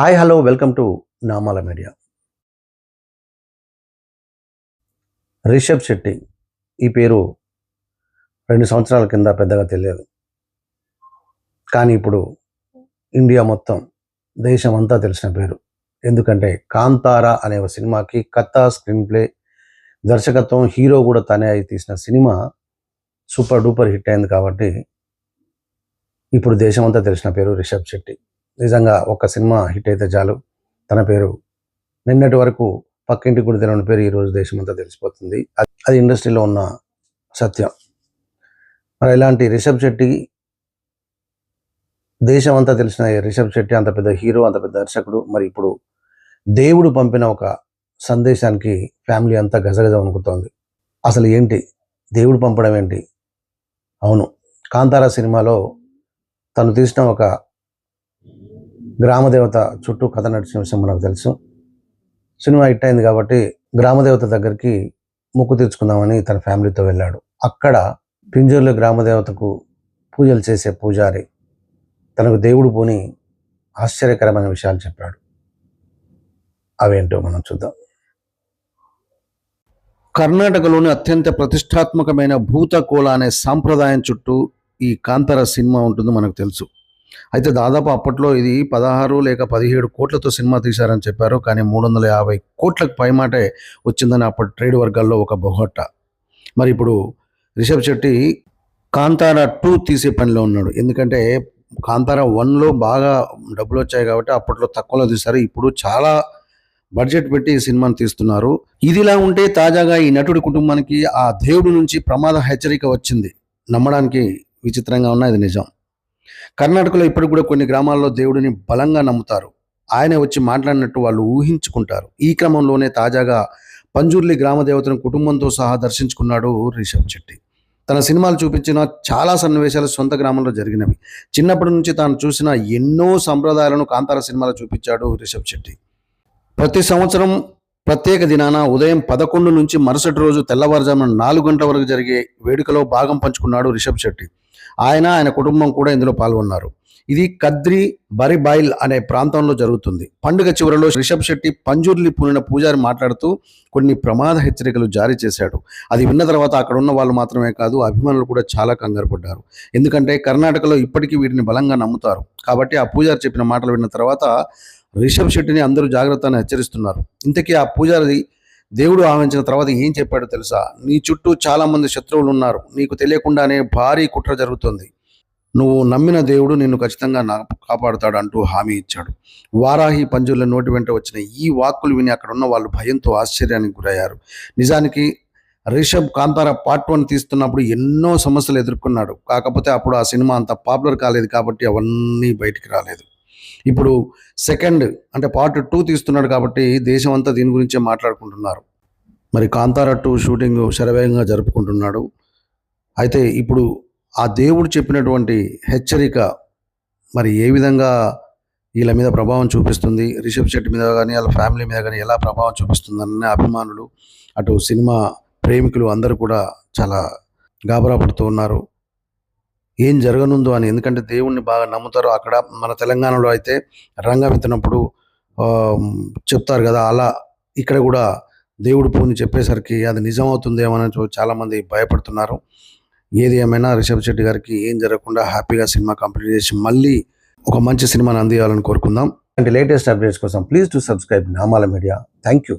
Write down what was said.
Hi hello welcome to Namala media. Rishab Shetty ఈ పేరు రెండు సంవత్సరాల కింద పెద్దగా తెలియదు. కానీ ఇప్పుడు ఇండియా మొత్తం దేశం అంతా తెలిసిన పేరు. ఎందుకంటే కాంతారా అనే ఒక సినిమాకి కథ స్క్రీన్ ప్లే దర్శకత్వం హీరో కూడా తనే అయి తీసిన సినిమా సూపర్ డూపర్ హిట్ అయింది కాబట్టి ఇప్పుడు దేశం అంతా తెలిసిన పేరు రిషబ్ శెట్టి. నిజంగా ఒక సినిమా హిట్ అయితే చాలు. తన పేరు నిన్నటి వరకు పక్కింటి గుడి తెలియని పేరు ఈ రోజు దేశమంతా తెలిసిపోతుంది. అది- ఇండస్ట్రీలో ఉన్న సత్యం. మరి ఇలాంటి రిషబ్ శెట్టి దేశం అంతా తెలిసిన రిషబ్ శెట్టి అంత పెద్ద హీరో అంత పెద్ద దర్శకుడు. మరి ఇప్పుడు దేవుడు పంపిన ఒక సందేశానికి ఫ్యామిలీ అంతా గజగజ వణుకుతోంది అసలు ఏంటి? దేవుడు పంపడం ఏంటి? అవును. కాంతారా సినిమాలో తను తీసిన ఒక గ్రామదేవత చుట్టూ కథ నడిచిన విషయం మనకు తెలుసు. సినిమా హిట్ అయింది కాబట్టి గ్రామదేవత దగ్గరికి ముక్కు తీర్చుకుందామని తన ఫ్యామిలీతో వెళ్ళాడు. అక్కడ పింజూరులో గ్రామదేవతకు పూజలు చేసే పూజారి తనకు దేవుడు పోని ఆశ్చర్యకరమైన విషయాలు చెప్పాడు. అవేంటో మనం చూద్దాం. కర్ణాటకలోని అత్యంత ప్రతిష్టాత్మకమైన భూతకోళ అనే సాంప్రదాయం చుట్టూ ఈ కాంతార సినిమా ఉంటుంది మనకు తెలుసు. అయితే దాదాపు అప్పట్లో ఇది పదహారు లేక పదిహేడు కోట్లతో సినిమా తీశారని చెప్పారు. కానీ మూడు వందల యాభై కోట్లకు పైమాటే వచ్చిందని అప్పటి ట్రేడ్ వర్గాల్లో ఒక బొహట్ట మరి ఇప్పుడు రిషబ్ శెట్టి కాంతారా టూ తీసే పనిలో ఉన్నాడు. ఎందుకంటే కాంతార వన్లో బాగా డబ్బులు వచ్చాయి కాబట్టి అప్పట్లో తక్కువలో తీశారు. ఇప్పుడు చాలా బడ్జెట్ పెట్టి ఈ సినిమాను తీస్తున్నారు. ఇదిలా ఉంటే తాజాగా ఈ నటుడి కుటుంబానికి ఆ దేవుడి నుంచి ప్రమాద హెచ్చరిక వచ్చింది. నమ్మడానికి విచిత్రంగా ఉన్న ఇది నిజం. కర్ణాటకలో ఇప్పటికి కూడా కొన్ని గ్రామాల్లో దేవుడిని బలంగా నమ్ముతారు. ఆయన వచ్చి మాట్లాడినట్టు వాళ్ళు ఊహించుకుంటారు. ఈ క్రమంలోనే తాజాగా పంజూర్లి గ్రామ దేవతను కుటుంబంతో సహా దర్శించుకున్నాడు రిషబ్ శెట్టి. తన సినిమాలు చూపించిన చాలా సన్నివేశాలు సొంత గ్రామంలో జరిగినవి. చిన్నప్పటి నుంచి తాను చూసిన ఎన్నో సంప్రదాయాలను కాంతార సినిమాలో చూపించాడు రిషబ్ శెట్టి. ప్రతి సంవత్సరం ప్రత్యేక దినాన ఉదయం పదకొండు నుంచి మరుసటి రోజు తెల్లవారుజామున నాలుగు గంటల వరకు జరిగే వేడుకలో భాగం పంచుకున్నాడు రిషబ్ శెట్టి. ఆయన ఆయన కుటుంబం కూడా ఇందులో పాల్గొన్నారు. ఇది కద్రి బరిబైల్ అనే ప్రాంతంలో జరుగుతుంది. పండుగ చివరిలో రిషబ్ శెట్టి పంజుర్లి పూలిన పూజారి మాట్లాడుతూ కొన్ని ప్రమాద హెచ్చరికలు జారీ చేశాడు. అది విన్న తర్వాత అక్కడ ఉన్న వాళ్ళు మాత్రమే కాదు అభిమానులు కూడా చాలా కంగారు పడ్డారు. ఎందుకంటే కర్ణాటకలో ఇప్పటికీ వీటిని బలంగా నమ్ముతారు. కాబట్టి ఆ పూజారి చెప్పిన మాటలు విన్న తర్వాత రిషబ్ శెట్టిని అందరూ జాగ్రత్తగా హెచ్చరిస్తున్నారు. ఇంతకీ ఆ పూజారి దేవుడు ఆవించిన తర్వాత ఏం చెప్పాడో తెలుసా? నీ చుట్టూ చాలామంది శత్రువులు ఉన్నారు నీకు తెలియకుండానే భారీ కుట్ర జరుగుతుంది. నువ్వు నమ్మిన దేవుడు నిన్ను ఖచ్చితంగా నా కాపాడుతాడు అంటూ హామీ ఇచ్చాడు. వారాహి పంజుల నోటి వెంట వచ్చిన ఈ వాక్కులు విని అక్కడ ఉన్న వాళ్ళు భయంతో ఆశ్చర్యానికి గురయ్యారు. నిజానికి రిషబ్ కాంతారా పార్ట్ వన్ తీస్తున్నప్పుడు ఎన్నో సమస్యలు ఎదుర్కొన్నాడు. కాకపోతే అప్పుడు ఆ సినిమా అంత పాపులర్ కాలేదు కాబట్టి అవన్నీ బయటికి రాలేదు. ఇప్పుడు సెకండ్ అంటే పార్ట్ టూ తీస్తున్నాడు కాబట్టి దేశం అంతా దీని గురించే మాట్లాడుకుంటున్నారు. మరి కాంతార టూ షూటింగ్ శరవేగంగా జరుపుకుంటున్నాడు. అయితే ఇప్పుడు ఆ దేవుడు చెప్పినటువంటి హెచ్చరిక మరి ఏ విధంగా వీళ్ళ మీద ప్రభావం చూపిస్తుంది? రిషబ్ శెట్టి మీద కానీ వాళ్ళ ఫ్యామిలీ మీద కానీ ఎలా ప్రభావం చూపిస్తుందని అభిమానులు అటు సినిమా ప్రేమికులు అందరూ కూడా చాలా గాబరా పడుతూ ఉన్నారు. ఏం జరగనుందో అని. ఎందుకంటే దేవుణ్ణి బాగా నమ్ముతారు. అక్కడ మన తెలంగాణలో అయితే రంగం ఎత్తినప్పుడు చెప్తారు కదా అలా ఇక్కడ కూడా దేవుడు పూని చెప్పేసరికి అది నిజమవుతుందేమని చూ- చాలామంది భయపడుతున్నారు. ఏది ఏమైనా రిషబ్ శెట్టి గారికి ఏం జరగకుండా హ్యాపీగా సినిమా కంప్లీట్ చేసి మళ్ళీ ఒక మంచి సినిమాని అందియాలని కోరుకుందాం. అంటే లేటెస్ట్ అప్డేట్స్ కోసం please to subscribe Namala media. Thank you